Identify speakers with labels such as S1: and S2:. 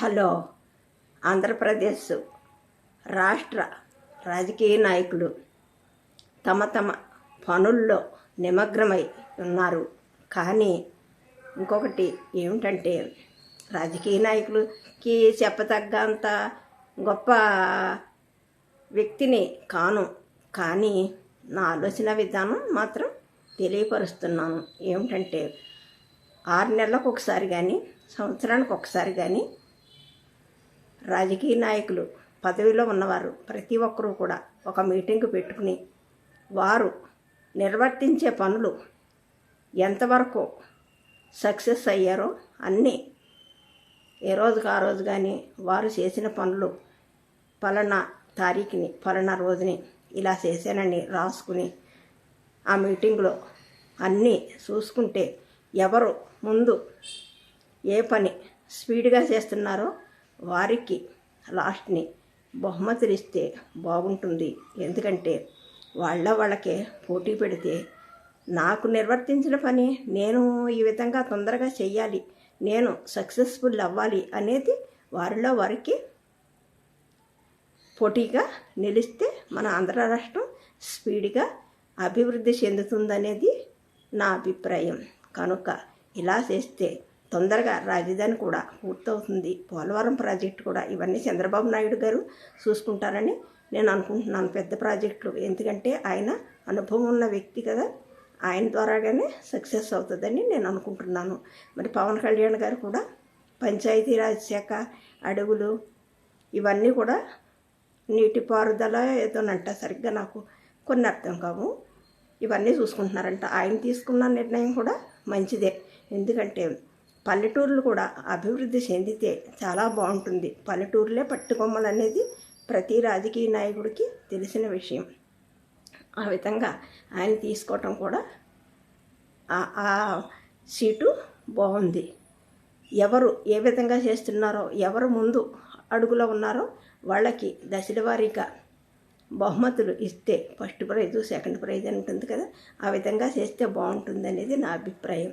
S1: Hello Andhra Pradesh రాష్ట్ర రాజకీయ నాయకులు తమ తమ పనుల్లో నిమగ్నమై ఉన్నారు. కానీ ఇంకొకటి ఏమిటంటే రాజకీయ నాయకులకి చెప్పతగ్గంత గొప్ప వ్యక్తిని కాను. కానీ నా ఆలోచన విధానం మాత్రం తెలియపరుస్తున్నాను. ఏమిటంటే ఆరు నెలలకు ఒకసారి కానీ సంవత్సరానికి ఒకసారి కానీ రాజకీయ నాయకులు పదవిలో ఉన్నవారు ప్రతి ఒక్కరూ కూడా ఒక మీటింగ్ పెట్టుకుని వారు నిర్వర్తించే పనులు ఎంతవరకు సక్సెస్ అయ్యారో అన్నీ ఏ రోజుకు ఆ రోజు కానీ వారు చేసిన పనులు పలానా తారీఖుని పలానా రోజుని ఇలా చేశానని రాసుకుని ఆ మీటింగ్లో అన్నీ చూసుకుంటే ఎవరు ముందు ఏ పని స్పీడ్గా చేస్తున్నారో వారికి లాస్ట్ని బహుమతులు ఇస్తే బాగుంటుంది. ఎందుకంటే వాళ్ళ వాళ్ళకే పోటీ పెడితే నాకు నిర్వర్తించిన పని నేను ఈ విధంగా తొందరగా చెయ్యాలి నేను సక్సెస్ఫుల్ అవ్వాలి అనేది వారిలో వారికి పోటీగా నిలిస్తే మన ఆంధ్ర రాష్ట్రం స్పీడ్గా అభివృద్ధి చెందుతుందనేది నా అభిప్రాయం. కనుక ఇలా చేస్తే తొందరగా రాజధాని కూడా పూర్తవుతుంది. పోలవరం ప్రాజెక్టు కూడా ఇవన్నీ చంద్రబాబు నాయుడు గారు చూసుకుంటారని నేను అనుకుంటున్నాను పెద్ద ప్రాజెక్టులు. ఎందుకంటే ఆయన అనుభవం ఉన్న వ్యక్తి కదా. ఆయన ద్వారాగానే సక్సెస్ అవుతుందని నేను అనుకుంటున్నాను. మరి పవన్ కళ్యాణ్ గారు కూడా పంచాయతీరాజ్ శాఖ అడవులు ఇవన్నీ కూడా నీటిపారుదల ఏదోనంట సరిగ్గా నాకు కొన్ని అర్థం కావు. ఇవన్నీ చూసుకుంటున్నారంట. ఆయన తీసుకున్న నిర్ణయం కూడా మంచిదే. ఎందుకంటే పల్లెటూర్లు కూడా అభివృద్ధి చెందితే చాలా బాగుంటుంది. పల్లెటూరులే పట్టుకొమ్మలు అనేది ప్రతి రాజకీయ నాయకుడికి తెలిసిన విషయం. ఆ విధంగా ఆయన తీసుకోవటం కూడా ఆ సీటు బాగుంది. ఎవరు ఏ విధంగా చేస్తున్నారో ఎవరు ముందు అడుగులో ఉన్నారో వాళ్ళకి దశల వారీగా బహుమతులు ఇస్తే ఫస్ట్ ప్రైజు సెకండ్ ప్రైజ్ అని ఉంటుంది కదా ఆ విధంగా చేస్తే బాగుంటుంది అనేది నా అభిప్రాయం.